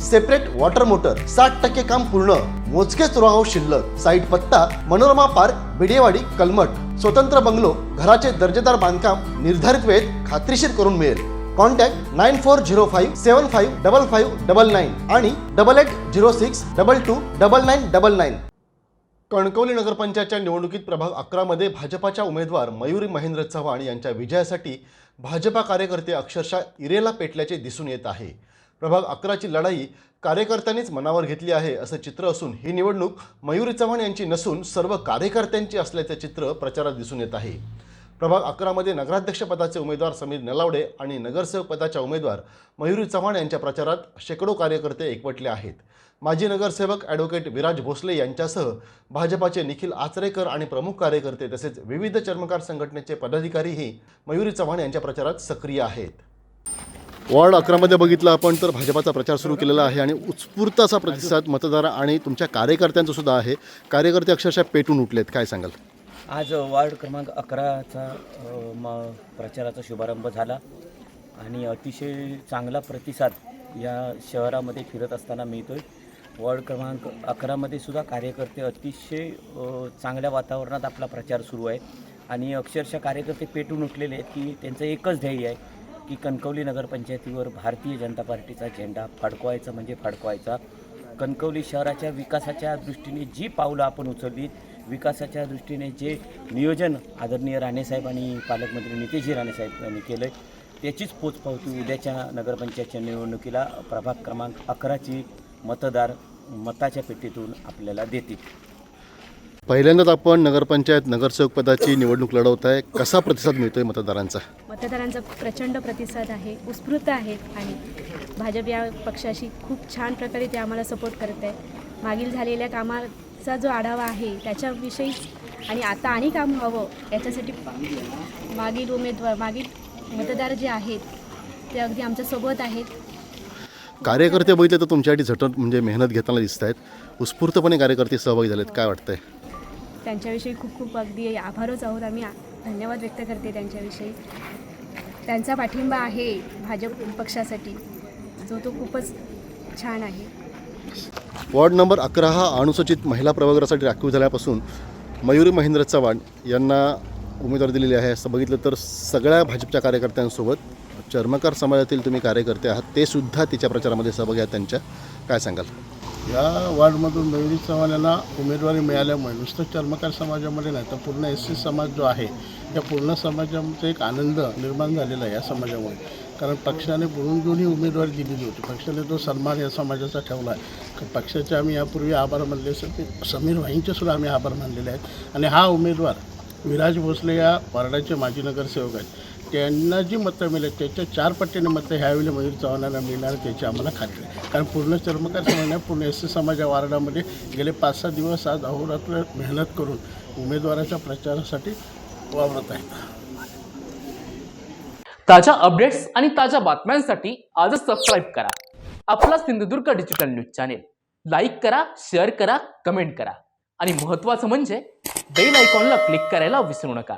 Separate water motor साठ टक्के काम पूर्ण. मोजकेच रो शिल्लक साईट पत्ता मनोरमा पार्क बिडेवाडी कलमट. स्वतंत्र बंगलो घराचे दर्जेदार बांधकाम निर्धारित वेळेत खात्रीशीर करून मिळेल. Contact nine four zero five seven five double five double nine आणि double eight zero six double two double nine double nine Kankavli नगरपंचायतच्या निवडणुकीत प्रभाग अकरामध्ये भाजपाच्या उमेदवार मयुरी महेंद्र चव्हाण यांच्या विजयासाठी भाजपा कार्यकर्ते अक्षरशः इरेला पेटल्याचे दिसून येत आहे. प्रभाग अकराची लढाई कार्यकर्त्यांनीच मनावर घेतली आहे असं चित्र असून ही निवडणूक मयुरी चव्हाण यांची नसून सर्व कार्यकर्त्यांची असल्याचे चित्र प्रचारात दिसून येत आहे. प्रभाग अकरामध्ये नगराध्यक्षपदाचे उमेदवार समीर नलावडे आणि नगरसेवक पदाच्या उमेदवार मयुरी चव्हाण यांच्या प्रचारात शेकडो कार्यकर्ते एकवटले आहेत. माजी नगरसेवक ॲडव्होकेट विराज भोसले यांच्यासह भाजपाचे निखिल आचरेकर आणि प्रमुख कार्यकर्ते तसेच विविध चर्मकार संघटनेचे पदाधिकारीही मयुरी चव्हाण यांच्या प्रचारात सक्रिय आहेत. वॉर्ड अकरामध्ये बघितलं आपण तर भाजपाचा प्रचार सुरू केलेला आहे आणि उत्स्फूर्त असा प्रतिसाद मतदार आणि तुमच्या कार्यकर्त्यांचा सुद्धा आहे. कार्यकर्ते अक्षरशः पेटून उठलेत. काय सांगाल? आज वार्ड क्रमांक अकराचा म प्रचाराचा शुभारंभ झाला आणि अतिशय चांगला प्रतिसाद या शहरामध्ये फिरत असताना मिळतो आहे वॉर्ड क्रमांक अकरामध्ये सुद्धा कार्यकर्ते अतिशय चांगल्या वातावरणात आपला प्रचार सुरू आहे. आणि अक्षरशः कार्यकर्ते पेटून उठलेले आहेत की त्यांचं एकच ध्येय आहे की कणकवली नगरपंचायतीवर भारतीय जनता पार्टीचा झेंडा फडकवायचा म्हणजे फडकवायचा. कणकवली शहराच्या विकासाच्या दृष्टीने जी पावलं आपण उचलली विकासाच्या दृष्टीने जे नियोजन आदरणीय राणेसाहेब आणि पालकमंत्री नितेशजी राणेसाहेब यांनी केलं आहे त्याचीच पोचपावती उद्याच्या नगरपंचायतच्या निवडणुकीला प्रभाग क्रमांक अकराची मतदार मताच्या पेटीतून आपल्याला देतील. पहिल्यांदाच आपण नगरपंचायत नगरसेवक पदाची निवडणूक लढवत आहे. कसा प्रतिसाद मिळतोय मतदारांचा? मतदारांचा प्रचंड प्रतिसाद आहे उत्स्फूर्त आहे आणि भाजप या पक्षाशी खूप छान प्रकारे ते आम्हाला सपोर्ट करत आहे. मागील झालेल्या कामाचा जो आढावा आहे त्याच्याविषयीच आणि आता आणि काम हवं याच्यासाठी मागील उमेदवार मागील मतदार जे आहेत ते अगदी आमच्यासोबत आहेत. कार्यकर्ते बघितले तर तुमच्यासाठी झटत म्हणजे मेहनत घेताना दिसत आहेत उत्स्फूर्तपणे कार्यकर्ते सहभागी झालेत काय वाटतंय? त्यांच्याविषयी खूप खूप अगदी आभारच आहोत. आम्ही धन्यवाद व्यक्त करते त्यांच्याविषयी. त्यांचा पाठिंबा आहे भाजप पक्षासाठी. जो तो खूपच छान आहे. वॉर्ड नंबर अकरा हा अनुसूचित महिला प्रवर्गासाठी राखीव झाल्यापासून मयुरी महेंद्र चव्हाण यांना उमेदवारी दिलेली आहे. असं बघितलं तर सगळ्या भाजपच्या कार्यकर्त्यांसोबत चर्मकार समाजातील तुम्ही कार्यकर्ते आहात ते सुद्धा तिच्या प्रचारामध्ये सहभागी आहात. त्यांच्या काय सांगाल? या वार्डमधून मयुरी चव्हाण यांना उमेदवारी मिळाल्यामुळे नुसतं चर्मकार समाजामध्ये नाही तर पूर्ण एस सी समाज जो आहे या पूर्ण समाजामध्ये एक आनंद निर्माण झालेला आहे या समाजामुळे. कारण पक्षाने बोलून घेऊन ही उमेदवारी दिलेली होती. पक्षाने जो सन्मान या समाजाचा ठेवला आहे. पक्षाचे आम्ही यापूर्वी आभार मानले असेल ते समीर भाईंचे सुद्धा आम्ही आभार मानलेले आहेत. आणि हा उमेदवार विराज भोसले या वार्डाचे माजी नगरसेवक आहेत. त्यांना जी मतं मिळेल त्याच्या चार पट्टीने मतं ह्यावेळी मयूर चव्हाणांना मिळणार त्याची आम्हाला खात्री आहे. कारण पूर्ण चर्मकार समाज पूर्ण एस सी समाज या वार्डामध्ये गेले पाच सहा दिवस आज अहोरात्र मेहनत करून उमेदवाराच्या प्रचारासाठी वावरत आहेत. ताज्या अपडेट्स आणि ताज्या बातम्यांसाठी आजच सबस्क्राईब करा. आपला Sindhudurg digital news channel like करा शेअर करा कमेंट करा. आणि महत्त्वाचं म्हणजे बेल आयकॉनला क्लिक करायला विसरू नका.